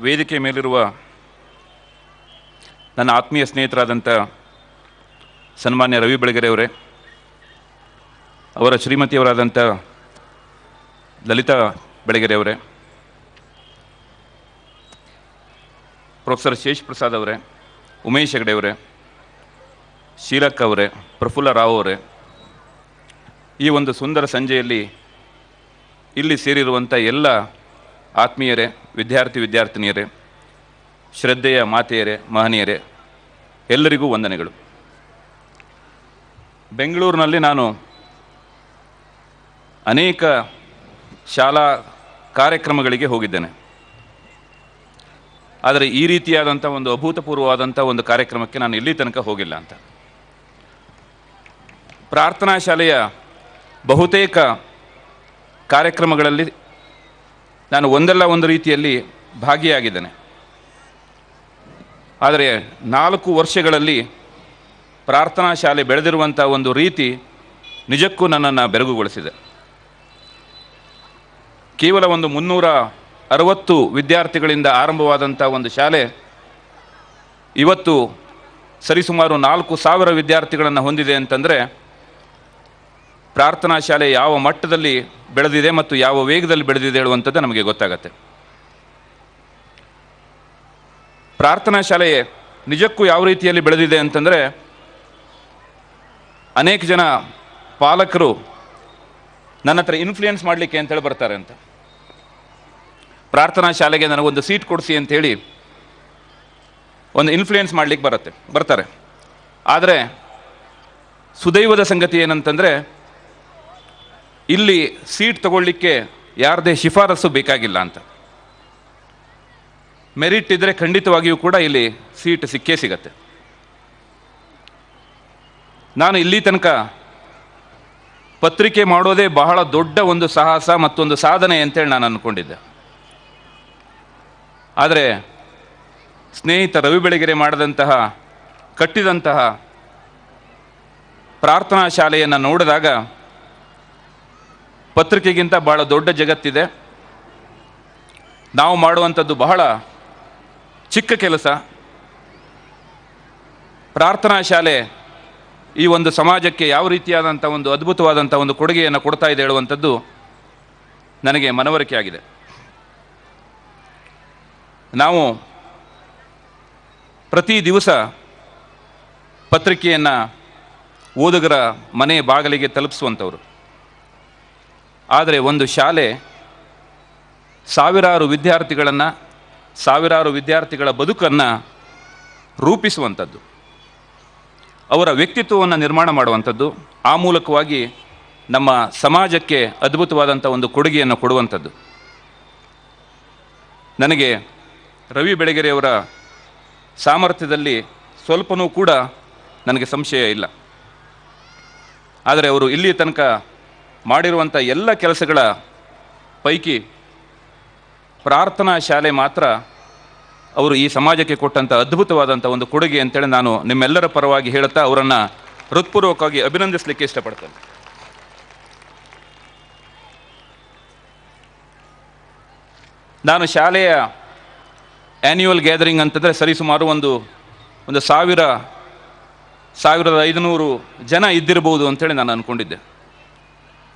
ವೇದಿಕೆ ಮೇಲಿರುವ ನನ್ನ ಆತ್ಮೀಯ ಸ್ನೇಹಿತರಾದಂಥ ಸನ್ಮಾನ್ಯ ರವಿ ಬೆಳಗೆರೆ ಅವರೇ ಶ್ರೀಮತಿಯವರಾದಂಥ ಲಲಿತಾ ಬೆಳಗೆರೆ ಅವರೇ, ಪ್ರೊಫೆಸರ್ ಶೇಷ್ ಪ್ರಸಾದ್ ಅವರೇ, ಉಮೇಶ್ ಹೆಗಡೆ ಅವರೇ ಶೀಲಕ್ ಅವರೇ, ಪ್ರಫುಲ್ಲ ರಾವ್ ಅವರೇ, ಈ ಒಂದು ಸುಂದರ ಸಂಜೆಯಲ್ಲಿ ಇಲ್ಲಿ ಸೇರಿರುವಂಥ ಎಲ್ಲ ಆತ್ಮೀಯರೇ ವಿದ್ಯಾರ್ಥಿ ವಿದ್ಯಾರ್ಥಿನಿಯರೇ, ಶ್ರದ್ಧೆಯ ಮಾತೆಯರೇ, ಮಹನೀಯರೇ, ಎಲ್ಲರಿಗೂ ವಂದನೆಗಳು. ಬೆಂಗಳೂರಿನಲ್ಲಿ ನಾನು ಅನೇಕ ಶಾಲಾ ಕಾರ್ಯಕ್ರಮಗಳಿಗೆ ಹೋಗಿದ್ದೇನೆ. ಆದರೆ ಈ ರೀತಿಯಾದಂಥ ಒಂದು ಅಭೂತಪೂರ್ವವಾದಂಥ ಒಂದು ಕಾರ್ಯಕ್ರಮಕ್ಕೆ ನಾನು ಇಲ್ಲಿ ತನಕ ಹೋಗಿಲ್ಲ ಅಂತ. ಪ್ರಾರ್ಥನಾ ಶಾಲೆಯ ಬಹುತೇಕ ಕಾರ್ಯಕ್ರಮಗಳಲ್ಲಿ ನಾನು ಒಂದಲ್ಲ ಒಂದು ರೀತಿಯಲ್ಲಿ ಭಾಗಿಯಾಗಿದ್ದೇನೆ. ಆದರೆ ನಾಲ್ಕು ವರ್ಷಗಳಲ್ಲಿ ಪ್ರಾರ್ಥನಾ ಶಾಲೆ ಬೆಳೆದಿರುವಂಥ ಒಂದು ರೀತಿ ನಿಜಕ್ಕೂ ನನ್ನನ್ನು ಬೆರಗುಗೊಳಿಸಿದೆ. ಕೇವಲ ಒಂದು ಮುನ್ನೂರ ಅರವತ್ತು ವಿದ್ಯಾರ್ಥಿಗಳಿಂದ ಆರಂಭವಾದಂಥ ಒಂದು ಶಾಲೆ ಇವತ್ತು ಸರಿಸುಮಾರು ನಾಲ್ಕು ಸಾವಿರ ವಿದ್ಯಾರ್ಥಿಗಳನ್ನು ಹೊಂದಿದೆ ಅಂತಂದರೆ ಪ್ರಾರ್ಥನಾ ಶಾಲೆ ಯಾವ ಮಟ್ಟದಲ್ಲಿ ಬೆಳೆದಿದೆ ಮತ್ತು ಯಾವ ವೇಗದಲ್ಲಿ ಬೆಳೆದಿದೆ ಹೇಳುವಂಥದ್ದು ನಮಗೆ ಗೊತ್ತಾಗತ್ತೆ. ಪ್ರಾರ್ಥನಾ ಶಾಲೆ ನಿಜಕ್ಕೂ ಯಾವ ರೀತಿಯಲ್ಲಿ ಬೆಳೆದಿದೆ ಅಂತಂದರೆ, ಅನೇಕ ಜನ ಪಾಲಕರು ನನ್ನ ಹತ್ರ ಇನ್ಫ್ಲೂಯೆನ್ಸ್ ಮಾಡಲಿಕ್ಕೆ ಅಂತೇಳಿ ಬರ್ತಾರೆ ಅಂತ. ಪ್ರಾರ್ಥನಾ ಶಾಲೆಗೆ ನನಗೊಂದು ಸೀಟ್ ಕೊಡಿಸಿ ಅಂತೇಳಿ ಒಂದು ಇನ್ಫ್ಲೂಯೆನ್ಸ್ ಮಾಡಲಿಕ್ಕೆ ಬರುತ್ತೆ, ಬರ್ತಾರೆ. ಆದರೆ ಸುದೈವದ ಸಂಗತಿ ಏನಂತಂದರೆ ಇಲ್ಲಿ ಸೀಟ್ ತಗೊಳ್ಳಿಕ್ಕೆ ಯಾರದೇ ಶಿಫಾರಸು ಬೇಕಾಗಿಲ್ಲ ಅಂತ. ಮೆರಿಟ್ ಇದ್ದರೆ ಖಂಡಿತವಾಗಿಯೂ ಕೂಡ ಇಲ್ಲಿ ಸೀಟ್ ಸಿಕ್ಕೇ ಸಿಗತ್ತೆ. ನಾನು ಇಲ್ಲಿ ತನಕ ಪತ್ರಿಕೆ ಮಾಡೋದೇ ಬಹಳ ದೊಡ್ಡ ಒಂದು ಸಾಹಸ ಮತ್ತೊಂದು ಸಾಧನೆ ಅಂತೇಳಿ ನಾನು ಅಂದ್ಕೊಂಡಿದ್ದೆ ಆದರೆ ಸ್ನೇಹಿತ ರವಿ ಬೆಳಗೆರೆ ಮಾಡಿದಂತಹ, ಕಟ್ಟಿದಂತಹ ಪ್ರಾರ್ಥನಾ ಶಾಲೆಯನ್ನು ನೋಡಿದಾಗ ಪತ್ರಿಕೆಗಿಂತ ಬಹಳ ದೊಡ್ಡ ಜಗತ್ತಿದೆ. ನಾವು ಮಾಡುವಂಥದ್ದು ಬಹಳ ಚಿಕ್ಕ ಕೆಲಸ. ಪ್ರಾರ್ಥನಾ ಶಾಲೆ ಈ ಒಂದು ಸಮಾಜಕ್ಕೆ ಯಾವ ರೀತಿಯಾದಂಥ ಒಂದು ಅದ್ಭುತವಾದಂಥ ಒಂದು ಕೊಡುಗೆಯನ್ನು ಕೊಡ್ತಾ ಇದೆ ಹೇಳುವಂಥದ್ದು ನನಗೆ ಮನವರಿಕೆ ಆಗಿದೆ. ನಾವು ಪ್ರತಿ ದಿವಸ ಪತ್ರಿಕೆಯನ್ನು ಓದುಗರ ಮನೆ ಬಾಗಿಲಿಗೆ ತಲುಪಿಸುವಂಥವ್ರು. ಆದರೆ ಒಂದು ಶಾಲೆ ಸಾವಿರಾರು ವಿದ್ಯಾರ್ಥಿಗಳನ್ನು, ಸಾವಿರಾರು ವಿದ್ಯಾರ್ಥಿಗಳ ಬದುಕನ್ನು ರೂಪಿಸುವಂಥದ್ದು. ಅವರ ವ್ಯಕ್ತಿತ್ವವನ್ನು ನಿರ್ಮಾಣ ಮಾಡುವಂಥದ್ದು. ಆ ಮೂಲಕವಾಗಿ ನಮ್ಮ ಸಮಾಜಕ್ಕೆ ಅದ್ಭುತವಾದಂಥ ಒಂದು ಕೊಡುಗೆಯನ್ನು ಕೊಡುವಂಥದ್ದು. ನನಗೆ ರವಿ ಬೆಳಗೆರೆಯವರ ಸಾಮರ್ಥ್ಯದಲ್ಲಿ ಸ್ವಲ್ಪನೂ ಕೂಡ ನನಗೆ ಸಂಶಯ ಇಲ್ಲ. ಆದರೆ ಅವರು ಇಲ್ಲಿ ತನಕ ಮಾಡಿರುವಂಥ ಎಲ್ಲ ಕೆಲಸಗಳ ಪೈಕಿ ಪ್ರಾರ್ಥನಾ ಶಾಲೆ ಮಾತ್ರ ಅವರು ಈ ಸಮಾಜಕ್ಕೆ ಕೊಟ್ಟಂಥ ಅದ್ಭುತವಾದಂಥ ಒಂದು ಕೊಡುಗೆ ಅಂತೇಳಿ ನಾನು ನಿಮ್ಮೆಲ್ಲರ ಪರವಾಗಿ ಹೇಳುತ್ತಾ ಅವರನ್ನು ಹೃತ್ಪೂರ್ವಕವಾಗಿ ಅಭಿನಂದಿಸಲಿಕ್ಕೆ ಇಷ್ಟಪಡ್ತೇನೆ. ನಾನು ಶಾಲೆಯ ಆ್ಯನ್ಯುವಲ್ ಗ್ಯಾದರಿಂಗ್ ಅಂತಂದರೆ ಸರಿಸುಮಾರು ಒಂದು ಒಂದು ಸಾವಿರ, ಸಾವಿರದ ಐದುನೂರು ಜನ ಇದ್ದಿರಬಹುದು ಅಂತೇಳಿ ನಾನು ಅಂದ್ಕೊಂಡಿದ್ದೆ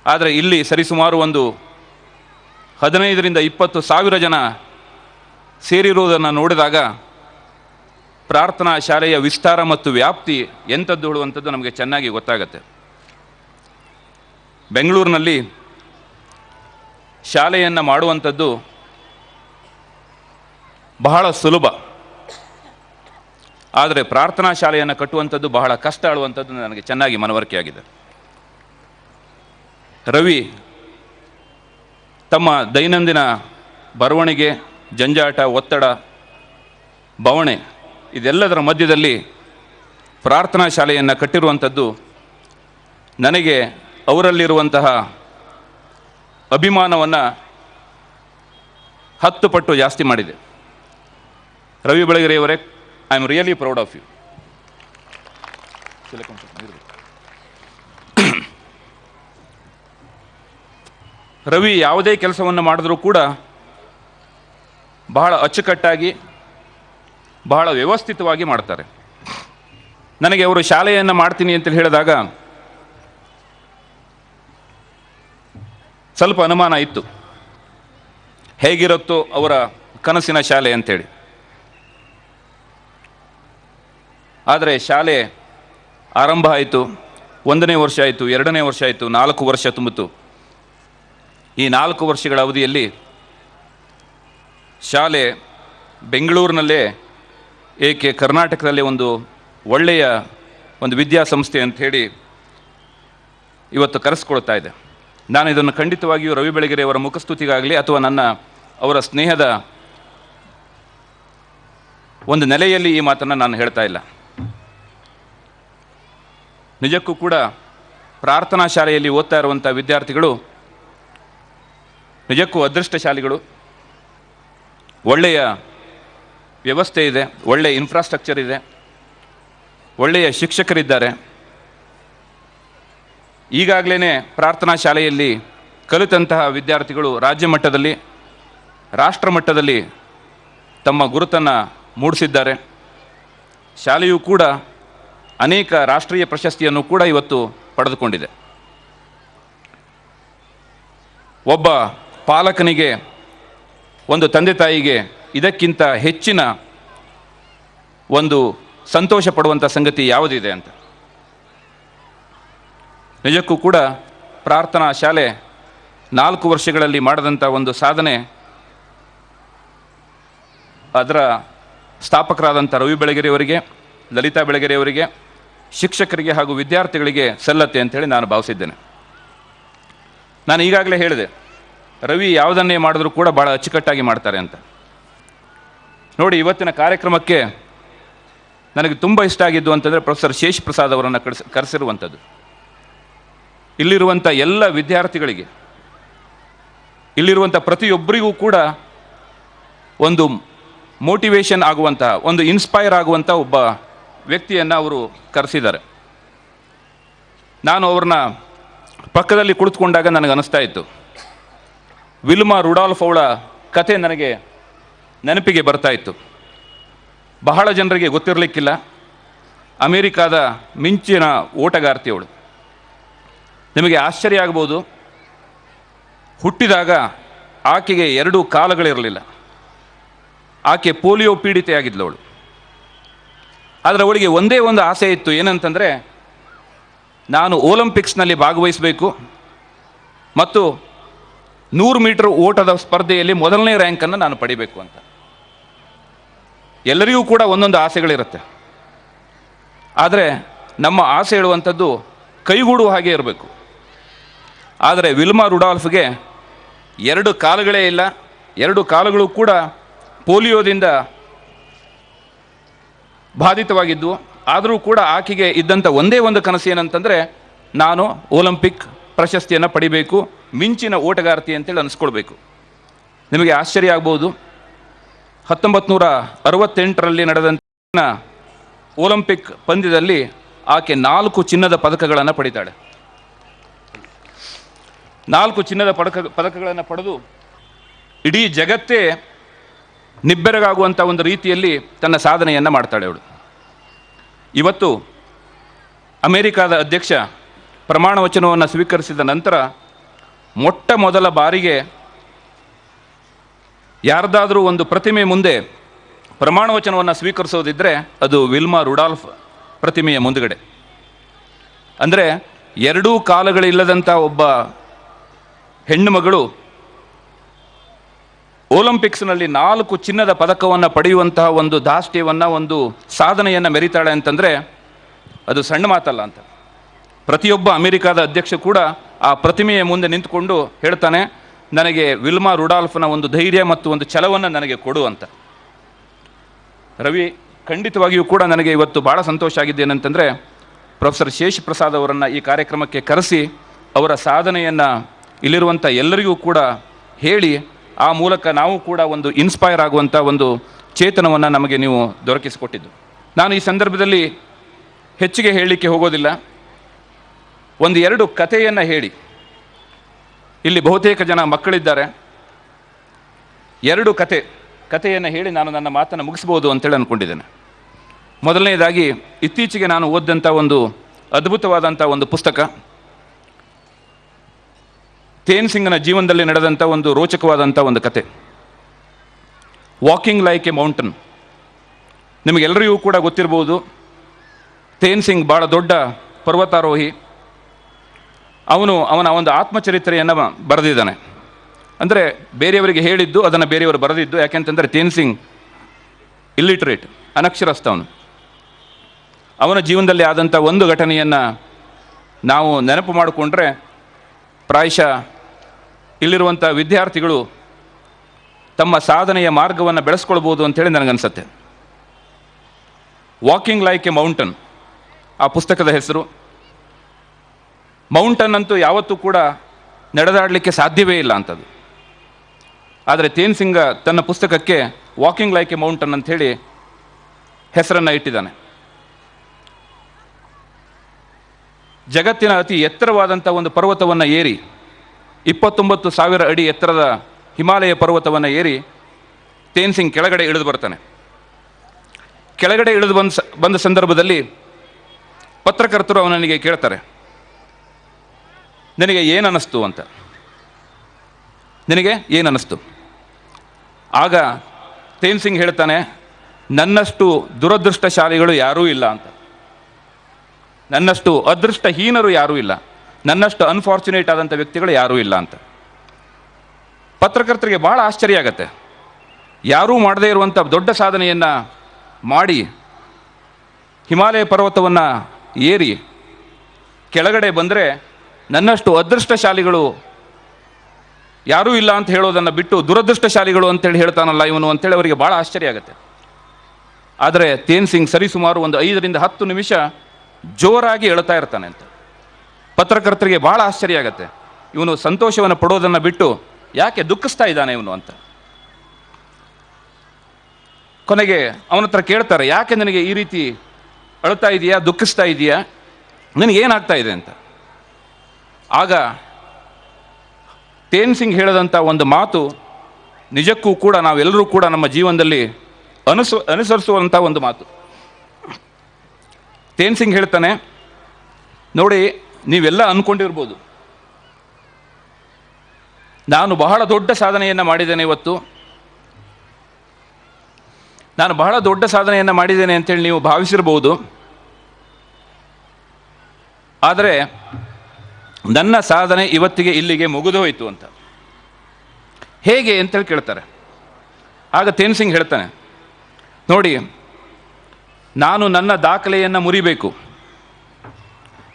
ಆದರೆ ಇಲ್ಲಿ ಸರಿಸುಮಾರು ಒಂದು ಹದಿನೈದರಿಂದ ಇಪ್ಪತ್ತು ಸಾವಿರ ಜನ ಸೇರಿರುವುದನ್ನು ನೋಡಿದಾಗ ಪ್ರಾರ್ಥನಾ ಶಾಲೆಯ ವಿಸ್ತಾರ ಮತ್ತು ವ್ಯಾಪ್ತಿ ಎಂಥದ್ದು ಹೇಳುವಂಥದ್ದು ನಮಗೆ ಚೆನ್ನಾಗಿ ಗೊತ್ತಾಗತ್ತೆ. ಬೆಂಗಳೂರಿನಲ್ಲಿ ಶಾಲೆಯನ್ನು ಮಾಡುವಂಥದ್ದು ಬಹಳ ಸುಲಭ. ಆದರೆ ಪ್ರಾರ್ಥನಾ ಶಾಲೆಯನ್ನು ಕಟ್ಟುವಂಥದ್ದು ಬಹಳ ಕಷ್ಟ ಆಳುವಂಥದ್ದು ನನಗೆ ಚೆನ್ನಾಗಿ ಮನವರಿಕೆಯಾಗಿದೆ ರವಿ, ತಮ್ಮ ದೈನಂದಿನ ಬರವಣಿಗೆ, ಜಂಜಾಟ, ಒತ್ತಡ, ಬವಣೆ ಇದೆಲ್ಲದರ ಮಧ್ಯದಲ್ಲಿ ಪ್ರಾರ್ಥನಾ ಶಾಲೆಯನ್ನು ಕಟ್ಟಿರುವಂಥದ್ದು ನನಗೆ ಅವರಲ್ಲಿರುವಂತಹ ಅಭಿಮಾನವನ್ನು ಹತ್ತು ಪಟ್ಟು ಜಾಸ್ತಿ ಮಾಡಿದೆ. Ravi ಬೆಳಗೆರೆಯವರೇ I am really proud of you Ravi ಯಾವುದೇ ಕೆಲಸವನ್ನು ಮಾಡಿದ್ರೂ ಕೂಡ ಬಹಳ ಅಚ್ಚುಕಟ್ಟಾಗಿ, ಬಹಳ ವ್ಯವಸ್ಥಿತವಾಗಿ ಮಾಡ್ತಾರೆ. ನನಗೆ ಅವರು ಶಾಲೆಯನ್ನು ಮಾಡ್ತೀನಿ ಅಂತ ಹೇಳಿದಾಗ ಸ್ವಲ್ಪ ಅನುಮಾನ ಇತ್ತು. ಹೇಗಿರುತ್ತೋ ಅವರ ಕನಸಿನ ಶಾಲೆ ಅಂತೇಳಿ. ಆದರೆ ಶಾಲೆ ಆರಂಭ ಆಯಿತು, ಒಂದನೇ ವರ್ಷ ಆಯಿತು, ಎರಡನೇ ವರ್ಷ ಆಯಿತು, ನಾಲ್ಕು ವರ್ಷ ತುಂಬಿತು. ಈ ನಾಲ್ಕು ವರ್ಷಗಳ ಅವಧಿಯಲ್ಲಿ ಶಾಲೆ ಬೆಂಗಳೂರಿನಲ್ಲೇ ಏಕೆ ಕರ್ನಾಟಕದಲ್ಲೇ ಒಂದು ಒಳ್ಳೆಯ ಒಂದು ವಿದ್ಯಾಸಂಸ್ಥೆ ಅಂತ ಹೇಳಿ ಇವತ್ತು ಕರೆಸ್ಕೊಳ್ತಾ ಇದೆ. ನಾನು ಇದನ್ನು ಖಂಡಿತವಾಗಿಯೂ ರವಿ ಬೆಳಗೆರೆಯವರ ಮುಖಸ್ತುತಿಗಾಗಲಿ ಅಥವಾ ನನ್ನ ಅವರ ಸ್ನೇಹದ ಒಂದು ನೆಲೆಯಲ್ಲಿ ಈ ಮಾತನ್ನು ನಾನು ಹೇಳ್ತಾ ಇಲ್ಲ. ನಿಜಕ್ಕೂ ಕೂಡ ಪ್ರಾರ್ಥನಾ ಶಾಲೆಯಲ್ಲಿ ಓದ್ತಾ ಇರುವಂಥ ವಿದ್ಯಾರ್ಥಿಗಳು ನಿಜಕ್ಕೂ ಅದೃಷ್ಟಶಾಲಿಗಳು. ಒಳ್ಳೆಯ ವ್ಯವಸ್ಥೆ ಇದೆ ಒಳ್ಳೆಯ ಇನ್ಫ್ರಾಸ್ಟ್ರಕ್ಚರ್ ಇದೆ, ಒಳ್ಳೆಯ ಶಿಕ್ಷಕರಿದ್ದಾರೆ. ಈಗಾಗಲೇ ಪ್ರಾರ್ಥನಾ ಶಾಲೆಯಲ್ಲಿ ಕಲಿತಂತಹ ವಿದ್ಯಾರ್ಥಿಗಳು ರಾಜ್ಯ ಮಟ್ಟದಲ್ಲಿ, ರಾಷ್ಟ್ರ ಮಟ್ಟದಲ್ಲಿ ತಮ್ಮ ಗುರುತನ್ನು ಮೂಡಿಸಿದ್ದಾರೆ. ಶಾಲೆಯು ಕೂಡ ಅನೇಕ ರಾಷ್ಟ್ರೀಯ ಪ್ರಶಸ್ತಿಯನ್ನು ಕೂಡ ಇವತ್ತು ಪಡೆದುಕೊಂಡಿದೆ. ಒಬ್ಬ ಪಾಲಕನಿಗೆ, ಒಂದು ತಂದೆ ತಾಯಿಗೆ ಇದಕ್ಕಿಂತ ಹೆಚ್ಚಿನ ಒಂದು ಸಂತೋಷ ಪಡುವಂಥ ಸಂಗತಿ ಯಾವುದಿದೆ ಅಂತ? ನಿಜಕ್ಕೂ ಕೂಡ ಪ್ರಾರ್ಥನಾ ಶಾಲೆ ನಾಲ್ಕು ವರ್ಷಗಳಲ್ಲಿ ಮಾಡಿದಂಥ ಒಂದು ಸಾಧನೆ, ಅದರ ಸ್ಥಾಪಕರಾದಂಥ ರವಿ ಬೆಳಗೆರೆಯವರಿಗೆ, ಲಲಿತಾ ಬೆಳಗೆರೆಯವರಿಗೆ, ಶಿಕ್ಷಕರಿಗೆ ಹಾಗೂ ವಿದ್ಯಾರ್ಥಿಗಳಿಗೆ ಸಲ್ಲತ್ತೆ ಅಂತೇಳಿ ನಾನು ಭಾವಿಸಿದ್ದೇನೆ. ನಾನು ಈಗಾಗಲೇ ಹೇಳಿದೆ ರವಿ ಯಾವುದನ್ನೇ ಮಾಡಿದ್ರೂ ಕೂಡ ಭಾಳ ಅಚ್ಚುಕಟ್ಟಾಗಿ ಮಾಡ್ತಾರೆ ಅಂತ. ನೋಡಿ, ಇವತ್ತಿನ ಕಾರ್ಯಕ್ರಮಕ್ಕೆ ನನಗೆ ತುಂಬ ಇಷ್ಟ ಆಗಿದ್ದು ಅಂತಂದರೆ ಪ್ರೊಫೆಸರ್ ಶೇಷ್ ಪ್ರಸಾದ್ ಅವರನ್ನು ಕಳಿಸ್ ಕರೆಸಿರುವಂಥದ್ದು. ಇಲ್ಲಿರುವಂಥ ಎಲ್ಲ ವಿದ್ಯಾರ್ಥಿಗಳಿಗೆ, ಇಲ್ಲಿರುವಂಥ ಪ್ರತಿಯೊಬ್ಬರಿಗೂ ಕೂಡ ಒಂದು ಮೋಟಿವೇಶನ್ ಆಗುವಂತಹ, ಒಂದು ಇನ್ಸ್ಪೈರ್ ಆಗುವಂಥ ಒಬ್ಬ ವ್ಯಕ್ತಿಯನ್ನು ಅವರು ಕರೆಸಿದ್ದಾರೆ. ನಾನು ಅವ್ರನ್ನ ಪಕ್ಕದಲ್ಲಿ ಕುಳಿತುಕೊಂಡಾಗ ನನಗೆ ಅನಿಸ್ತಾ ಇತ್ತು. ವಿಲ್ಮಾ ರುಡಾಲ್ಫ್ ಅವಳ ಕತೆ ನನಗೆ ನೆನಪಿಗೆ ಬರ್ತಾ ಇತ್ತು. ಬಹಳ ಜನರಿಗೆ ಗೊತ್ತಿರಲಿಕ್ಕಿಲ್ಲ. ಅಮೇರಿಕಾದ ಮಿಂಚಿನ ಓಟಗಾರ್ತಿಯವಳು. ನಿಮಗೆ ಆಶ್ಚರ್ಯ ಆಗ್ಬೋದು. ಹುಟ್ಟಿದಾಗ ಆಕೆಗೆ ಎರಡು ಕಾಲಗಳಿರಲಿಲ್ಲ. ಆಕೆ ಪೋಲಿಯೋ ಪೀಡಿತೆಯಾಗಿದ್ಲು ಅವಳು ಆದರೆ ಅವಳಿಗೆ ಒಂದೇ ಒಂದು ಆಸೆ ಇತ್ತು. ಏನಂತಂದರೆ, ನಾನು ಒಲಿಂಪಿಕ್ಸ್ನಲ್ಲಿ ಭಾಗವಹಿಸಬೇಕು ಮತ್ತು ನೂರು ಮೀಟರ್ ಓಟದ ಸ್ಪರ್ಧೆಯಲ್ಲಿ ಮೊದಲನೇ ರ್ಯಾಂಕನ್ನು ನಾನು ಪಡಿಬೇಕು ಅಂತ. ಎಲ್ಲರಿಗೂ ಕೂಡ ಒಂದೊಂದು ಆಸೆಗಳಿರುತ್ತೆ. ಆದರೆ ನಮ್ಮ ಆಸೆ ಹೇಳುವಂಥದ್ದು ಕೈಗೂಡುವ ಹಾಗೆ ಇರಬೇಕು. ಆದರೆ ವಿಲ್ಮಾ ರುಡಾಲ್ಫ್ಗೆ ಎರಡು ಕಾಲುಗಳೇ ಇಲ್ಲ, ಎರಡು ಕಾಲುಗಳು ಕೂಡ ಪೋಲಿಯೋದಿಂದ ಬಾಧಿತವಾಗಿದ್ದವು ಆದರೂ ಕೂಡ ಆಕೆಗೆ ಇದ್ದಂಥ ಒಂದೇ ಒಂದು ಕನಸು ಏನಂತಂದರೆ, ನಾನು ಒಲಿಂಪಿಕ್ ಪ್ರಶಸ್ತಿಯನ್ನು ಪಡಿಬೇಕು ಮಿಂಚಿನ ಓಟಗಾರ್ತಿ ಅಂತೇಳಿ ಅನಿಸ್ಕೊಳ್ಬೇಕು. ನಿಮಗೆ ಆಶ್ಚರ್ಯ ಆಗ್ಬೋದು. ಹತ್ತೊಂಬತ್ತು ನೂರ ಅರವತ್ತೆಂಟರಲ್ಲಿ ನಡೆದಂಥ ಒಲಿಂಪಿಕ್ ಪಂದ್ಯದಲ್ಲಿ ಆಕೆ ನಾಲ್ಕು ಚಿನ್ನದ ಪದಕಗಳನ್ನು ಪಡಿತಾಳೆ. ನಾಲ್ಕು ಚಿನ್ನದ ಪದಕ, ಪದಕಗಳನ್ನು ಪಡೆದು ಇಡೀ ಜಗತ್ತೇ ನಿಬ್ಬೆರಗಾಗುವಂಥ ಒಂದು ರೀತಿಯಲ್ಲಿ ತನ್ನ ಸಾಧನೆಯನ್ನು ಮಾಡ್ತಾಳೆ ಅವಳು. ಇವತ್ತು ಅಮೇರಿಕಾದ ಅಧ್ಯಕ್ಷ ಪ್ರಮಾಣ ವಚನವನ್ನು ಸ್ವೀಕರಿಸಿದ ನಂತರ ಮೊಟ್ಟ ಮೊದಲ ಬಾರಿಗೆ ಯಾರ್ದಾದರೂ ಒಂದು ಪ್ರತಿಮೆ ಮುಂದೆ ಪ್ರಮಾಣ ವಚನವನ್ನು ಸ್ವೀಕರಿಸೋದಿದ್ದರೆ ಅದು ವಿಲ್ಮಾ ರುಡಾಲ್ಫ್ ಪ್ರತಿಮೆಯ ಮುಂದುಗಡೆ. ಅಂದರೆ ಎರಡೂ ಕಾಲಗಳಿಲ್ಲದಂಥ ಒಬ್ಬ ಹೆಣ್ಣು ಮಗಳು ಒಲಿಂಪಿಕ್ಸ್ನಲ್ಲಿ ನಾಲ್ಕು ಚಿನ್ನದ ಪದಕವನ್ನು ಪಡೆಯುವಂತಹ ಒಂದು ದಾಷ್ಟ್ಯವನ್ನು, ಒಂದು ಸಾಧನೆಯನ್ನು ಮೆರಿತಾಳೆ ಅಂತಂದರೆ ಅದು ಸಣ್ಣ ಮಾತಲ್ಲ ಅಂತ. ಪ್ರತಿಯೊಬ್ಬ ಅಮೆರಿಕಾದ ಅಧ್ಯಕ್ಷ ಕೂಡ ಆ ಪ್ರತಿಮೆಯ ಮುಂದೆ ನಿಂತುಕೊಂಡು ಹೇಳ್ತಾನೆ, ನನಗೆ ವಿಲ್ಮಾ ರುಡಾಲ್ಫ್ನ ಒಂದು ಧೈರ್ಯ ಮತ್ತು ಒಂದು ಛಲವನ್ನು ನನಗೆ ಕೊಡು ಅಂತ. ರವಿ ಖಂಡಿತವಾಗಿಯೂ ಕೂಡ ನನಗೆ ಇವತ್ತು ಭಾಳ ಸಂತೋಷ ಆಗಿದ್ದೇನೆಂತಂದರೆ, ಪ್ರೊಫೆಸರ್ ಶೇಷ್ ಪ್ರಸಾದ್ ಅವರನ್ನು ಈ ಕಾರ್ಯಕ್ರಮಕ್ಕೆ ಕರೆಸಿ ಅವರ ಸಾಧನೆಯನ್ನು ಇಲ್ಲಿರುವಂಥ ಎಲ್ಲರಿಗೂ ಕೂಡ ಹೇಳಿ, ಆ ಮೂಲಕ ನಾವು ಕೂಡ ಒಂದು ಇನ್ಸ್ಪೈರ್ ಆಗುವಂಥ ಒಂದು ಚೇತನವನ್ನು ನಮಗೆ ನೀವು ದೊರಕಿಸಿಕೊಟ್ಟಿದ್ದು. ನಾನು ಈ ಸಂದರ್ಭದಲ್ಲಿ ಹೆಚ್ಚಿಗೆ ಹೇಳಲಿಕ್ಕೆ ಹೋಗೋದಿಲ್ಲ. ಒಂದು ಎರಡು ಕಥೆಯನ್ನು ಹೇಳಿ. ಇಲ್ಲಿ ಬಹುತೇಕ ಜನ ಮಕ್ಕಳಿದ್ದಾರೆ. ಎರಡು ಕತೆ ಕಥೆಯನ್ನು ಹೇಳಿ ನಾನು ನನ್ನ ಮಾತನ್ನು ಮುಗಿಸ್ಬೋದು ಅಂತೇಳಿ ಅಂದ್ಕೊಂಡಿದ್ದೇನೆ ಮೊದಲನೇದಾಗಿ, ಇತ್ತೀಚೆಗೆ ನಾನು ಓದಿದಂಥ ಒಂದು ಅದ್ಭುತವಾದಂಥ ಒಂದು ಪುಸ್ತಕ. ತೇನ್ ಸಿಂಗ್ನ ಜೀವನದಲ್ಲಿ ನಡೆದಂಥ ಒಂದು ರೋಚಕವಾದಂಥ ಒಂದು ಕತೆ ವಾಕಿಂಗ್ ಲೈಕ್ ಎ ಮೌಂಟನ್. ನಿಮಗೆಲ್ಲರಿಗೂ ಕೂಡ ಗೊತ್ತಿರ್ಬೋದು, ತೇನ್ ಸಿಂಗ್ ಭಾಳ ದೊಡ್ಡ ಪರ್ವತಾರೋಹಿ. ಅವನು ಅವನ ಒಂದು ಆತ್ಮಚರಿತ್ರೆಯನ್ನು ಬರೆದಿದ್ದಾನೆ. ಅಂದರೆ ಬೇರೆಯವರಿಗೆ ಹೇಳಿದ್ದು ಅದನ್ನು ಬೇರೆಯವರು ಬರೆದಿದ್ದು ಯಾಕೆಂತಂದರೆ ತೇನ್ ಸಿಂಗ್ ಇಲ್ಲಿಟ್ರೇಟ್, ಅನಕ್ಷರಸ್ಥ ಅವನು. ಅವನ ಜೀವನದಲ್ಲಿ ಆದಂಥ ಒಂದು ಘಟನೆಯನ್ನು ನಾವು ನೆನಪು ಮಾಡಿಕೊಂಡ್ರೆ ಪ್ರಾಯಶಃ ಇಲ್ಲಿರುವಂಥ ವಿದ್ಯಾರ್ಥಿಗಳು ತಮ್ಮ ಸಾಧನೆಯ ಮಾರ್ಗವನ್ನು ಬೆಳೆಸ್ಕೊಳ್ಬೋದು ಅಂತೇಳಿ ನನಗನ್ಸುತ್ತೆ. ವಾಕಿಂಗ್ ಲೈಕ್ ಎ ಮೌಂಟನ್ ಆ ಪುಸ್ತಕದ ಹೆಸರು ಮೌಂಟನ್ ಅಂತೂ ಯಾವತ್ತೂ ಕೂಡ ನಡೆದಾಡಲಿಕ್ಕೆ ಸಾಧ್ಯವೇ ಇಲ್ಲ ಅಂಥದ್ದು ಆದರೆ ತೇನ್ ಸಿಂಗ ತನ್ನ ಪುಸ್ತಕಕ್ಕೆ ವಾಕಿಂಗ್ ಲೈಕ್ ಎ ಮೌಂಟನ್ ಅಂಥೇಳಿ ಹೆಸರನ್ನು ಇಟ್ಟಿದ್ದಾನೆ. ಜಗತ್ತಿನ ಅತಿ ಎತ್ತರವಾದಂಥ ಒಂದು ಪರ್ವತವನ್ನು ಏರಿ, ಇಪ್ಪತ್ತೊಂಬತ್ತು ಸಾವಿರ ಅಡಿ ಎತ್ತರದ ಹಿಮಾಲಯ ಪರ್ವತವನ್ನು ಏರಿ ತೇನ್ ಸಿಂಗ್ ಕೆಳಗಡೆ ಇಳಿದು ಬರ್ತಾನೆ. ಕೆಳಗಡೆ ಇಳಿದು ಬಂದ ಬಂದ ಸಂದರ್ಭದಲ್ಲಿ ಪತ್ರಕರ್ತರು ಅವನಿಗೆ ಕೇಳ್ತಾರೆ ನಿನಗೆ ಏನು ಅನ್ನಿಸ್ತು ಅಂತ. ನಿನಗೆ ಏನು ಅನ್ನಿಸ್ತು ಆಗ ತೇನ್ ಸಿಂಗ್ ಹೇಳ್ತಾನೆ, ನನ್ನಷ್ಟು ದುರದೃಷ್ಟಶಾಲಿಗಳು ಯಾರೂ ಇಲ್ಲ ಅಂತ. ನನ್ನಷ್ಟು ಅದೃಷ್ಟಹೀನರು ಯಾರೂ ಇಲ್ಲ. ನನ್ನಷ್ಟು ಅನ್ಫಾರ್ಚುನೇಟ್ ಆದಂಥ ವ್ಯಕ್ತಿಗಳು ಯಾರೂ ಇಲ್ಲ ಅಂತ. ಪತ್ರಕರ್ತರಿಗೆ ಭಾಳ ಆಶ್ಚರ್ಯ ಆಗತ್ತೆ. ಯಾರೂ ಮಾಡದೇ ಇರುವಂಥ ದೊಡ್ಡ ಸಾಧನೆಯನ್ನು ಮಾಡಿ ಹಿಮಾಲಯ ಪರ್ವತವನ್ನು ಏರಿ ಕೆಳಗಡೆ ಬಂದರೆ ನನ್ನಷ್ಟು ಅದೃಷ್ಟಶಾಲಿಗಳು ಯಾರೂ ಇಲ್ಲ ಅಂತ ಹೇಳೋದನ್ನು ಬಿಟ್ಟು ದುರದೃಷ್ಟಶಾಲಿಗಳು ಅಂತೇಳಿ ಹೇಳ್ತಾನಲ್ಲ ಇವನು ಅಂತೇಳಿ ಅವರಿಗೆ ಭಾಳ ಆಶ್ಚರ್ಯ ಆಗುತ್ತೆ. ಆದರೆ ತೇನ್ ಸಿಂಗ್ ಸರಿಸುಮಾರು ಒಂದು ಐದರಿಂದ ಹತ್ತು ನಿಮಿಷ ಜೋರಾಗಿ ಹೇಳ್ತಾ ಇರ್ತಾನೆ ಅಂತ. ಪತ್ರಕರ್ತರಿಗೆ ಭಾಳ ಆಶ್ಚರ್ಯ ಆಗುತ್ತೆ. ಇವನು ಸಂತೋಷವನ್ನು ಪಡೋದನ್ನು ಬಿಟ್ಟು ಯಾಕೆ ದುಃಖಿಸ್ತಾ ಇದ್ದಾನೆ ಇವನು ಅಂತ. ಕೊನೆಗೆ ಅವನ ಹತ್ರ ಕೇಳ್ತಾರೆ, ಯಾಕೆ ನನಗೆ ಈ ರೀತಿ ಅಳ್ತಾ ಇದೆಯಾ, ದುಃಖಿಸ್ತಾ ಇದೆಯಾ, ನನಗೇನಾಗ್ತಾ ಇದೆ ಅಂತ. ಆಗ ತೇನ್ ಸಿಂಗ್ ಹೇಳಿದಂಥ ಒಂದು ಮಾತು ನಿಜಕ್ಕೂ ಕೂಡ ನಾವೆಲ್ಲರೂ ಕೂಡ ನಮ್ಮ ಜೀವನದಲ್ಲಿ ಅನುಸ ಅನುಸರಿಸುವಂಥ ಒಂದು ಮಾತು. ತೇನ್ ಸಿಂಗ್ ಹೇಳ್ತಾನೆ, ನೋಡಿ, ನೀವೆಲ್ಲ ಅಂದ್ಕೊಂಡಿರ್ಬೋದು ನಾನು ಬಹಳ ದೊಡ್ಡ ಸಾಧನೆಯನ್ನು ಮಾಡಿದ್ದೇನೆ ಇವತ್ತು. ನಾನು ಬಹಳ ದೊಡ್ಡ ಸಾಧನೆಯನ್ನು ಮಾಡಿದ್ದೇನೆ ಅಂತೇಳಿ ನೀವು ಭಾವಿಸಿರ್ಬೋದು. ಆದರೆ ನನ್ನ ಸಾಧನೆ ಇವತ್ತಿಗೆ ಇಲ್ಲಿಗೆ ಮುಗಿದು ಹೋಯಿತು ಅಂತ. ಹೇಗೆ ಅಂತೇಳಿ ಕೇಳ್ತಾರೆ. ಆಗ ತೇನ್ ಸಿಂಗ್ ಹೇಳ್ತಾನೆ, ನೋಡಿ, ನಾನು ನನ್ನ ದಾಖಲೆಯನ್ನು ಮುರಿಬೇಕು.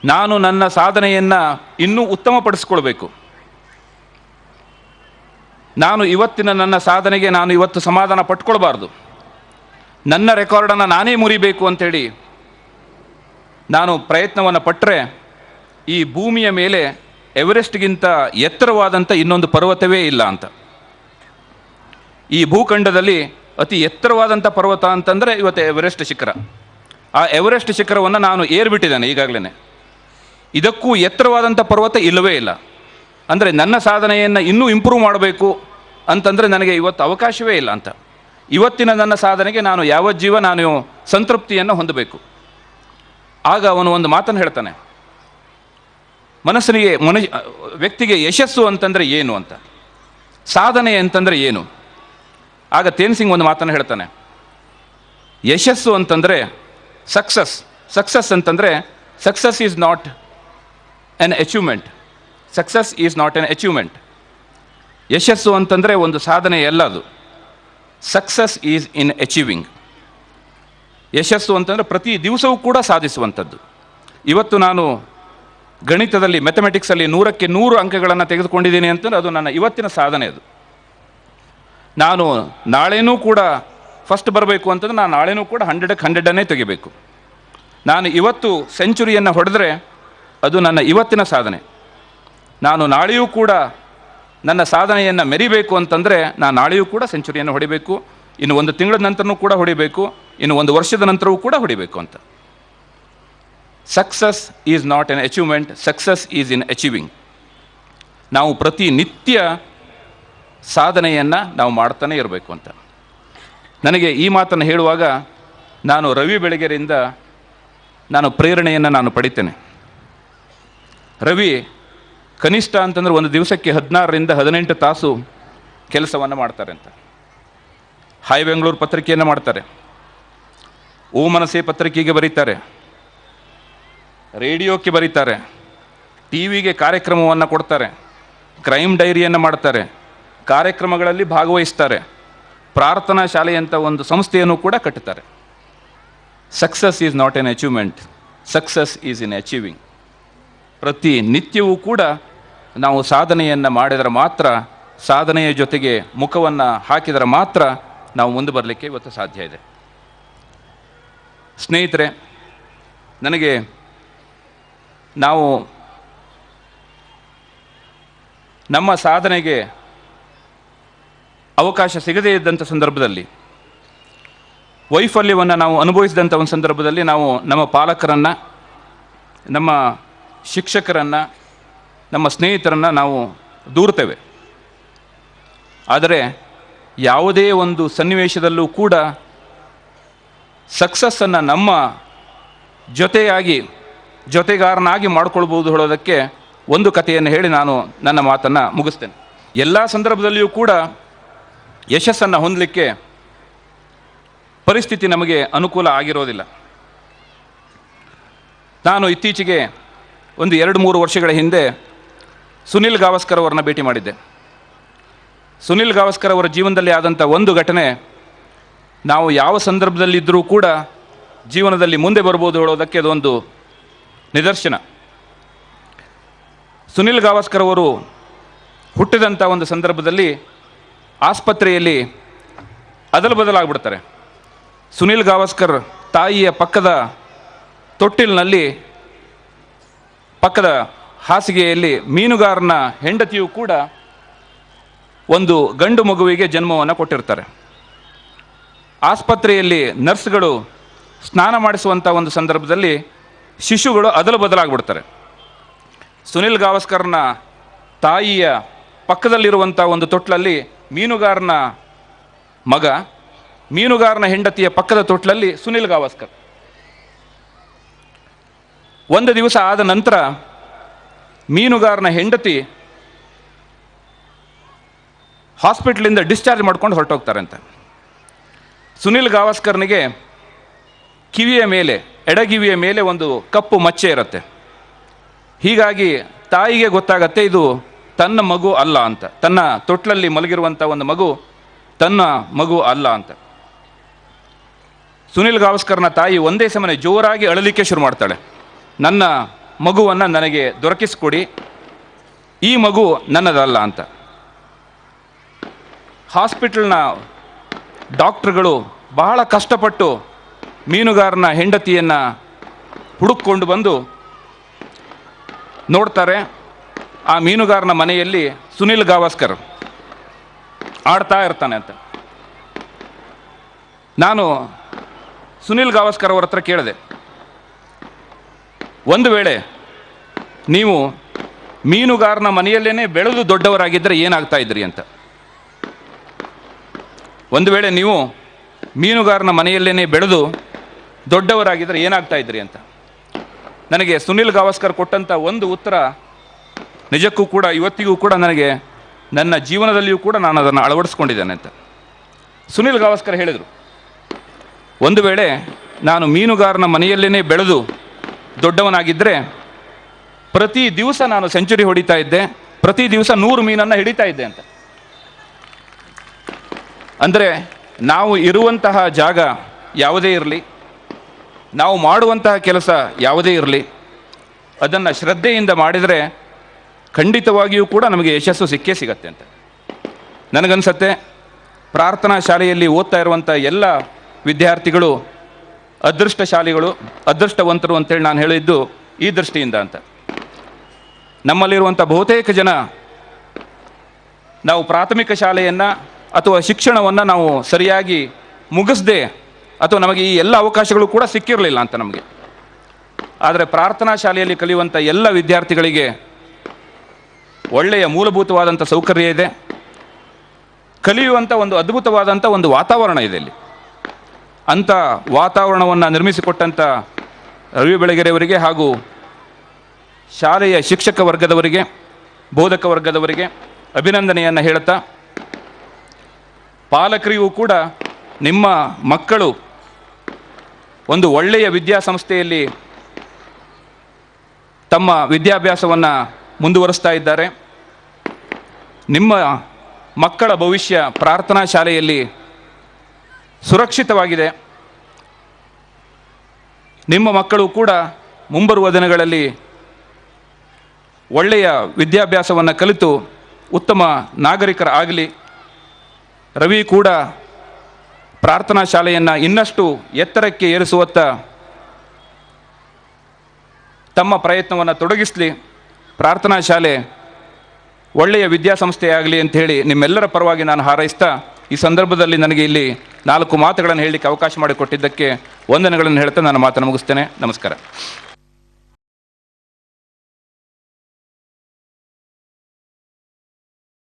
ನಾನು ನನ್ನ ಸಾಧನೆಯನ್ನು ಇನ್ನೂ ಉತ್ತಮಪಡಿಸ್ಕೊಳ್ಬೇಕು. ನಾನು ಇವತ್ತಿನ ನನ್ನ ಸಾಧನೆಗೆ ನಾನು ಇವತ್ತು ಸಮಾಧಾನ ಪಟ್ಕೊಳ್ಬಾರ್ದು. ನನ್ನ ರೆಕಾರ್ಡನ್ನು ನಾನೇ ಮುರಿಬೇಕು ಅಂತೇಳಿ ನಾನು ಪ್ರಯತ್ನವನ್ನು ಪಟ್ಟರೆ ಈ ಭೂಮಿಯ ಮೇಲೆ ಎವರೆಸ್ಟ್ಗಿಂತ ಎತ್ತರವಾದಂಥ ಇನ್ನೊಂದು ಪರ್ವತವೇ ಇಲ್ಲ ಅಂತ. ಈ ಭೂಖಂಡದಲ್ಲಿ ಅತಿ ಎತ್ತರವಾದಂಥ ಪರ್ವತ ಅಂತಂದರೆ ಇವತ್ತು ಎವರೆಸ್ಟ್ ಶಿಖರ. ಆ ಎವರೆಸ್ಟ್ ಶಿಖರವನ್ನು ನಾನು ಏರ್ಬಿಟ್ಟಿದ್ದೇನೆ ಈಗಾಗಲೇ ಇದಕ್ಕೂ ಎತ್ತರವಾದಂಥ ಪರ್ವತ ಇಲ್ಲವೇ ಇಲ್ಲ. ಅಂದರೆ ನನ್ನ ಸಾಧನೆಯನ್ನು ಇನ್ನೂ ಇಂಪ್ರೂವ್ ಮಾಡಬೇಕು ಅಂತಂದರೆ ನನಗೆ ಇವತ್ತು ಅವಕಾಶವೇ ಇಲ್ಲ ಅಂತ. ಇವತ್ತಿನ ನನ್ನ ಸಾಧನೆಗೆ ನಾನು ಯಾವ ಜೀವ, ನಾನು ಸಂತೃಪ್ತಿಯನ್ನು ಹೊಂದಬೇಕು. ಆಗ ಅವನು ಒಂದು ಮಾತನ್ನು ಹೇಳ್ತಾನೆ. ಮನಸ್ಸನಿಗೆ ಮನ ವ್ಯಕ್ತಿಗೆ ಯಶಸ್ಸು ಅಂತಂದರೆ ಏನು ಅಂತ? ಸಾಧನೆ ಅಂತಂದರೆ ಏನು? ಆಗ ತೇನ್ ಸಿಂಗ್ ಒಂದು ಮಾತನ್ನು ಹೇಳ್ತಾನೆ. ಯಶಸ್ಸು ಅಂತಂದರೆ ಸಕ್ಸಸ್ ಸಕ್ಸಸ್ ಅಂತಂದರೆ success is not an achievement success is not an achievement ಯಶಸ್ಸು ಅಂತಂದರೆ ಒಂದು ಸಾಧನೆ ಎಲ್ಲ ಅದು. ಸಕ್ಸಸ್ ಈಸ್ ಇನ್ ಅಚೀವಿಂಗ್ ಯಶಸ್ಸು ಅಂತಂದರೆ ಪ್ರತಿ ದಿವಸವೂ ಕೂಡ ಸಾಧಿಸುವಂಥದ್ದು. ಇವತ್ತು ನಾನು ಗಣಿತದಲ್ಲಿ ಮೆಥಮೆಟಿಕ್ಸಲ್ಲಿ ನೂರಕ್ಕೆ ನೂರು ಅಂಕಗಳನ್ನು ತೆಗೆದುಕೊಂಡಿದ್ದೀನಿ ಅಂತಂದರೆ ಅದು ನನ್ನ ಇವತ್ತಿನ ಸಾಧನೆ ಅದು. ನಾನು ನಾಳೆನೂ ಕೂಡ ಫಸ್ಟ್ ಬರಬೇಕು ಅಂತಂದ್ರೆ ನಾನು ನಾಳೆನೂ ಕೂಡ ಹಂಡ್ರೆಡಕ್ಕೆ ಹಂಡ್ರೆಡನ್ನೇ ತೆಗಿಬೇಕು. ನಾನು ಇವತ್ತು ಸೆಂಚುರಿಯನ್ನು ಹೊಡೆದ್ರೆ ಅದು ನನ್ನ ಇವತ್ತಿನ ಸಾಧನೆ. ನಾನು ನಾಳೆಯೂ ಕೂಡ ನನ್ನ ಸಾಧನೆಯನ್ನು ಮೆರಿಬೇಕು ಅಂತಂದರೆ ನಾನು ನಾಳೆಯೂ ಕೂಡ ಸೆಂಚುರಿಯನ್ನು ಹೊಡಿಬೇಕು, ಇನ್ನು ಒಂದು ತಿಂಗಳ ನಂತರನೂ ಕೂಡ ಹೊಡಿಬೇಕು, ಇನ್ನು ಒಂದು ವರ್ಷದ ನಂತರವೂ ಕೂಡ ಹೊಡಿಬೇಕು ಅಂತ. Success is not an achievement success is in achieving ನಾವು ಪ್ರತಿನಿತ್ಯ ಸಾಧನೆಯನ್ನು ನಾವು ಮಾಡ್ತಾನೆ ಇರಬೇಕು ಅಂತ. ನನಗೆ ಈ ಮಾತನ್ನು ಹೇಳುವಾಗ ನಾನು ರವಿ ಬೆಳಗೆರಿಂದ ನಾನು ಪ್ರೇರಣೆಯನ್ನು ನಾನು ಪಡಿತೇನೆ. ರವಿ ಕನಿಷ್ಠ ಅಂತಂದ್ರೆ ಒಂದು ದಿವಸಕ್ಕೆ ಹದಿನಾರರಿಂದ ಹದಿನೆಂಟು ತಾಸು ಕೆಲಸವನ್ನು ಮಾಡ್ತಾರೆ ಅಂತ. ಹಾಯ್ ಬೆಂಗಳೂರು ಪತ್ರಿಕೆಯನ್ನು ಮಾಡ್ತಾರೆ. ಓ ಮನಸ್ಸೆ ಪತ್ರಿಕೆಗೆ ಬರೀತಾರೆ. ರೇಡಿಯೋಕ್ಕೆ ಬರೀತಾರೆ ಟಿ ವಿಗೆ ಕಾರ್ಯಕ್ರಮವನ್ನು ಕೊಡ್ತಾರೆ, ಕ್ರೈಮ್ ಡೈರಿಯನ್ನು ಮಾಡ್ತಾರೆ, ಕಾರ್ಯಕ್ರಮಗಳಲ್ಲಿ ಭಾಗವಹಿಸ್ತಾರೆ, ಪ್ರಾರ್ಥನಾ ಶಾಲೆಯಂಥ ಒಂದು ಸಂಸ್ಥೆಯನ್ನು ಕೂಡ ಕಟ್ಟುತ್ತಾರೆ success is not an achievement success is in achieving ಪ್ರತಿ ನಿತ್ಯವೂ ಕೂಡ ನಾವು ಸಾಧನೆಯನ್ನು ಮಾಡಿದರೆ ಮಾತ್ರ, ಸಾಧನೆಯ ಜೊತೆಗೆ ಮುಖವನ್ನು ಹಾಕಿದರೆ ಮಾತ್ರ ನಾವು ಮುಂದೆ ಬರಲಿಕ್ಕೆ ಇವತ್ತು ಸಾಧ್ಯ ಇದೆ. ಸ್ನೇಹಿತರೆ, ನನಗೆ ನಾವು ನಮ್ಮ ಸಾಧನೆಗೆ ಅವಕಾಶ ಸಿಗದೇ ಇದ್ದಂಥ ಸಂದರ್ಭದಲ್ಲಿ, ವೈಫಲ್ಯವನ್ನು ನಾವು ಅನುಭವಿಸಿದಂಥ ಒಂದು ಸಂದರ್ಭದಲ್ಲಿ ನಾವು ನಮ್ಮ ಪಾಲಕರನ್ನು, ನಮ್ಮ ಶಿಕ್ಷಕರನ್ನು, ನಮ್ಮ ಸ್ನೇಹಿತರನ್ನು ನಾವು ದೂರ್ತೇವೆ. ಆದರೆ ಯಾವುದೇ ಒಂದು ಸನ್ನಿವೇಶದಲ್ಲೂ ಕೂಡ ಸಕ್ಸಸ್ಸನ್ನು ನಮ್ಮ ಜೊತೆಯಾಗಿ ಜೊತೆಗಾರನಾಗಿ ಮಾಡ್ಕೊಳ್ಬೋದು ಹೇಳೋದಕ್ಕೆ ಒಂದು ಕಥೆಯನ್ನು ಹೇಳಿ ನಾನು ನನ್ನ ಮಾತನ್ನು ಮುಗಿಸ್ತೇನೆ. ಎಲ್ಲ ಸಂದರ್ಭದಲ್ಲಿಯೂ ಕೂಡ ಯಶಸ್ಸನ್ನು ಹೊಂದಲಿಕ್ಕೆ ಪರಿಸ್ಥಿತಿ ನಮಗೆ ಅನುಕೂಲ ಆಗಿರೋದಿಲ್ಲ. ನಾನು ಇತ್ತೀಚೆಗೆ ಒಂದು ಎರಡು ಮೂರು ವರ್ಷಗಳ ಹಿಂದೆ ಸುನಿಲ್ ಗಾವಸ್ಕರ್ ಅವರನ್ನ ಭೇಟಿ ಮಾಡಿದ್ದೆ. ಸುನಿಲ್ ಗಾವಸ್ಕರ್ ಅವರ ಜೀವನದಲ್ಲಿ ಆದಂಥ ಒಂದು ಘಟನೆ ನಾವು ಯಾವ ಸಂದರ್ಭದಲ್ಲಿದ್ದರೂ ಕೂಡ ಜೀವನದಲ್ಲಿ ಮುಂದೆ ಬರ್ಬೋದು ಹೇಳೋದಕ್ಕೆ ಅದೊಂದು ನಿದರ್ಶನ. ಸುನಿಲ್ ಗಾವಸ್ಕರ್ ಅವರು ಹುಟ್ಟಿದಂಥ ಒಂದು ಸಂದರ್ಭದಲ್ಲಿ ಆಸ್ಪತ್ರೆಯಲ್ಲಿ ಅದಲು ಬದಲಾಗ್ಬಿಡ್ತಾರೆ. ಸುನಿಲ್ ಗಾವಸ್ಕರ್ ತಾಯಿಯ ಪಕ್ಕದ ತೊಟ್ಟಿಲಿನಲ್ಲಿ ಪಕ್ಕದ ಹಾಸಿಗೆಯಲ್ಲಿ ಮೀನುಗಾರನ ಹೆಂಡತಿಯು ಕೂಡ ಒಂದು ಗಂಡು ಮಗುವಿಗೆ ಜನ್ಮವನ್ನು ಕೊಟ್ಟಿರ್ತಾರೆ. ಆಸ್ಪತ್ರೆಯಲ್ಲಿ ನರ್ಸ್ಗಳು ಸ್ನಾನ ಮಾಡಿಸುವಂಥ ಒಂದು ಸಂದರ್ಭದಲ್ಲಿ ಶಿಶುಗಳು ಅದಲು ಬದಲಾಗ್ಬಿಡ್ತಾರೆ. ಸುನಿಲ್ ಗಾವಸ್ಕರ್ನ ತಾಯಿಯ ಪಕ್ಕದಲ್ಲಿರುವಂಥ ಒಂದು ತೊಟ್ಲಲ್ಲಿ ಮೀನುಗಾರನ ಮಗ, ಮೀನುಗಾರನ ಹೆಂಡತಿಯ ಪಕ್ಕದ ತೊಟ್ಲಲ್ಲಿ ಸುನಿಲ್ ಗಾವಸ್ಕರ್. ಒಂದು ದಿವಸ ಆದ ನಂತರ ಮೀನುಗಾರನ ಹೆಂಡತಿ ಹಾಸ್ಪಿಟ್ಲಿಂದ ಡಿಸ್ಚಾರ್ಜ್ ಮಾಡ್ಕೊಂಡು ಹೊರಟೋಗ್ತಾರೆ ಅಂತ ಸುನಿಲ್ ಗಾವಸ್ಕರ್ನಿಗೆ ಕಿವಿಯ ಮೇಲೆ ಎಡಗಿವಿಯ ಮೇಲೆ ಒಂದು ಕಪ್ಪು ಮಚ್ಚೆ ಇರುತ್ತೆ. ಹೀಗಾಗಿ ತಾಯಿಗೆ ಗೊತ್ತಾಗತ್ತೆ, ಇದು ತನ್ನ ಮಗು ಅಲ್ಲ ಅಂತ. ತನ್ನ ತೊಟ್ಲಲ್ಲಿ ಮಲಗಿರುವಂಥ ಒಂದು ಮಗು ತನ್ನ ಮಗು ಅಲ್ಲ ಅಂತ. ಸುನಿಲ್ ಗಾವಸ್ಕರ್ನ ತಾಯಿ ಒಂದೇ ಸಮನೆ ಜೋರಾಗಿ ಅಳಲಿಕ್ಕೆ ಶುರು ಮಾಡ್ತಾಳೆ. ನನ್ನ ಮಗುವನ್ನು ನನಗೆ ದೊರಕಿಸ್ಕೊಡಿ, ಈ ಮಗು ನನ್ನದಲ್ಲ ಅಂತ. ಹಾಸ್ಪಿಟಲ್ನ ಡಾಕ್ಟ್ರುಗಳು ಬಹಳ ಕಷ್ಟಪಟ್ಟು ಮೀನುಗಾರನ ಹೆಂಡತಿಯನ್ನು ಹುಡುಕೊಂಡು ಬಂದು ನೋಡ್ತಾರೆ ಆ ಮೀನುಗಾರನ ಮನೆಯಲ್ಲಿ ಸುನಿಲ್ ಗಾವಸ್ಕರ್ ಆಡ್ತಾ ಇರ್ತಾನೆ ಅಂತ. ನಾನು ಸುನಿಲ್ ಗಾವಸ್ಕರ್ ಅವರ ಹತ್ರ ಕೇಳಿದೆ. ಒಂದು ವೇಳೆ ನೀವು ಮೀನುಗಾರನ ಮನೆಯಲ್ಲೇ ಬೆಳೆದು ದೊಡ್ಡವರಾಗಿದ್ದರೆ ಏನಾಗ್ತಾ ಇದ್ರಿ ಅಂತ. ಒಂದು ವೇಳೆ ನೀವು ಮೀನುಗಾರನ ಮನೆಯಲ್ಲೇ ಬೆಳೆದು ದೊಡ್ಡವರಾಗಿದ್ದರೆ ಏನಾಗ್ತಾ ಇದ್ರಿ ಅಂತ? ನನಗೆ ಸುನಿಲ್ ಗಾವಸ್ಕರ್ ಕೊಟ್ಟಂಥ ಒಂದು ಉತ್ತರ ನಿಜಕ್ಕೂ ಕೂಡ ಇವತ್ತಿಗೂ ಕೂಡ ನನಗೆ ನನ್ನ ಜೀವನದಲ್ಲಿಯೂ ಕೂಡ ನಾನು ಅದನ್ನು ಅಳವಡಿಸ್ಕೊಂಡಿದ್ದೇನೆ ಅಂತ. ಸುನಿಲ್ ಗಾವಸ್ಕರ್ ಹೇಳಿದರು, ಒಂದು ವೇಳೆ ನಾನು ಮೀನುಗಾರನ ಮನೆಯಲ್ಲೇ ಬೆಳೆದು ದೊಡ್ಡವನಾಗಿದ್ದರೆ ಪ್ರತಿ ದಿವಸ ನಾನು ಸೆಂಚುರಿ ಹೊಡಿತಾ ಇದ್ದೆ, ಪ್ರತಿ ದಿವಸ ನೂರು ಮೀನನ್ನು ಹಿಡಿತಾ ಇದ್ದೆ ಅಂತ. ಅಂದರೆ ನಾವು ಇರುವಂತಹ ಜಾಗ ಯಾವುದೇ ಇರಲಿ ನಾವು ಮಾಡುವಂತಹ ಕೆಲಸ ಯಾವುದೇ ಇರಲಿ, ಅದನ್ನು ಶ್ರದ್ಧೆಯಿಂದ ಮಾಡಿದರೆ ಖಂಡಿತವಾಗಿಯೂ ಕೂಡ ನಮಗೆ ಯಶಸ್ಸು ಸಿಕ್ಕೇ ಸಿಗತ್ತೆ ಅಂತ. ನನಗನ್ಸತ್ತೆ, ಪ್ರಾರ್ಥನಾ ಶಾಲೆಯಲ್ಲಿ ಓದ್ತಾ ಇರುವಂಥ ಎಲ್ಲ ವಿದ್ಯಾರ್ಥಿಗಳು, ಅದೃಷ್ಟಶಾಲಿಗಳು, ಅದೃಷ್ಟವಂತರು ಅಂತೇಳಿ ನಾನು ಹೇಳಿದ್ದು ಈ ದೃಷ್ಟಿಯಿಂದ ಅಂತ. ನಮ್ಮಲ್ಲಿರುವಂಥ ಬಹುತೇಕ ಜನ ನಾವು ಪ್ರಾಥಮಿಕ ಶಾಲೆಯನ್ನು ಅಥವಾ ಶಿಕ್ಷಣವನ್ನು ನಾವು ಸರಿಯಾಗಿ ಮುಗಿಸ್ದೆ ಅಥವಾ ನಮಗೆ ಈ ಎಲ್ಲ ಅವಕಾಶಗಳು ಕೂಡ ಸಿಕ್ಕಿರಲಿಲ್ಲ ಅಂತ ನಮಗೆ. ಆದರೆ ಪ್ರಾರ್ಥನಾ ಶಾಲೆಯಲ್ಲಿ ಕಲಿಯುವಂಥ ಎಲ್ಲ ವಿದ್ಯಾರ್ಥಿಗಳಿಗೆ ಒಳ್ಳೆಯ ಮೂಲಭೂತವಾದಂಥ ಸೌಕರ್ಯ ಇದೆ. ಕಲಿಯುವಂಥ ಒಂದು ಅದ್ಭುತವಾದಂಥ ಒಂದು ವಾತಾವರಣ ಇದೆ ಇಲ್ಲಿ. ಅಂಥ ವಾತಾವರಣವನ್ನು ನಿರ್ಮಿಸಿಕೊಟ್ಟಂಥ ರವಿ ಬೆಳಗೆರೆಯವರಿಗೆ ಹಾಗೂ ಶಾಲೆಯ ಶಿಕ್ಷಕ ವರ್ಗದವರಿಗೆ, ಬೋಧಕ ವರ್ಗದವರಿಗೆ ಅಭಿನಂದನೆಯನ್ನು ಹೇಳುತ್ತಾ ಪಾಲಕರಿಗೂ ಕೂಡ ನಿಮ್ಮ ಮಕ್ಕಳು ಒಂದು ಒಳ್ಳೆಯ ವಿದ್ಯಾಸಂಸ್ಥೆಯಲ್ಲಿ ತಮ್ಮ ವಿದ್ಯಾಭ್ಯಾಸವನ್ನು ಮುಂದುವರಿಸ್ತಾ ಇದ್ದಾರೆ. ನಿಮ್ಮ ಮಕ್ಕಳ ಭವಿಷ್ಯ ಪ್ರಾರ್ಥನಾ ಶಾಲೆಯಲ್ಲಿ ಸುರಕ್ಷಿತವಾಗಿದೆ. ನಿಮ್ಮ ಮಕ್ಕಳು ಕೂಡ ಮುಂಬರುವ ದಿನಗಳಲ್ಲಿ ಒಳ್ಳೆಯ ವಿದ್ಯಾಭ್ಯಾಸವನ್ನು ಕಲಿತು ಉತ್ತಮ ನಾಗರಿಕರಾಗಲಿ. ರವಿ ಕೂಡ ಪ್ರಾರ್ಥನಾ ಶಾಲೆಯನ್ನು ಇನ್ನಷ್ಟು ಎತ್ತರಕ್ಕೆ ಏರಿಸುವತ್ತ ತಮ್ಮ ಪ್ರಯತ್ನವನ್ನು ತೊಡಗಿಸಲಿ. ಪ್ರಾರ್ಥನಾ ಶಾಲೆ ಒಳ್ಳೆಯ ವಿದ್ಯಾಸಂಸ್ಥೆಯಾಗಲಿ ಅಂತ ಹೇಳಿ ನಿಮ್ಮೆಲ್ಲರ ಪರವಾಗಿ ನಾನು ಹಾರೈಸ್ತಾ, ಈ ಸಂದರ್ಭದಲ್ಲಿ ನನಗೆ ಇಲ್ಲಿ ನಾಲ್ಕು ಮಾತುಗಳನ್ನು ಹೇಳಲಿಕ್ಕೆ ಅವಕಾಶ ಮಾಡಿಕೊಟ್ಟಿದ್ದಕ್ಕೆ ವಂದನೆಗಳನ್ನು ಹೇಳ್ತಾ ನಾನು ಮಾತನ್ನು ಮುಗಿಸ್ತೇನೆ. ನಮಸ್ಕಾರ.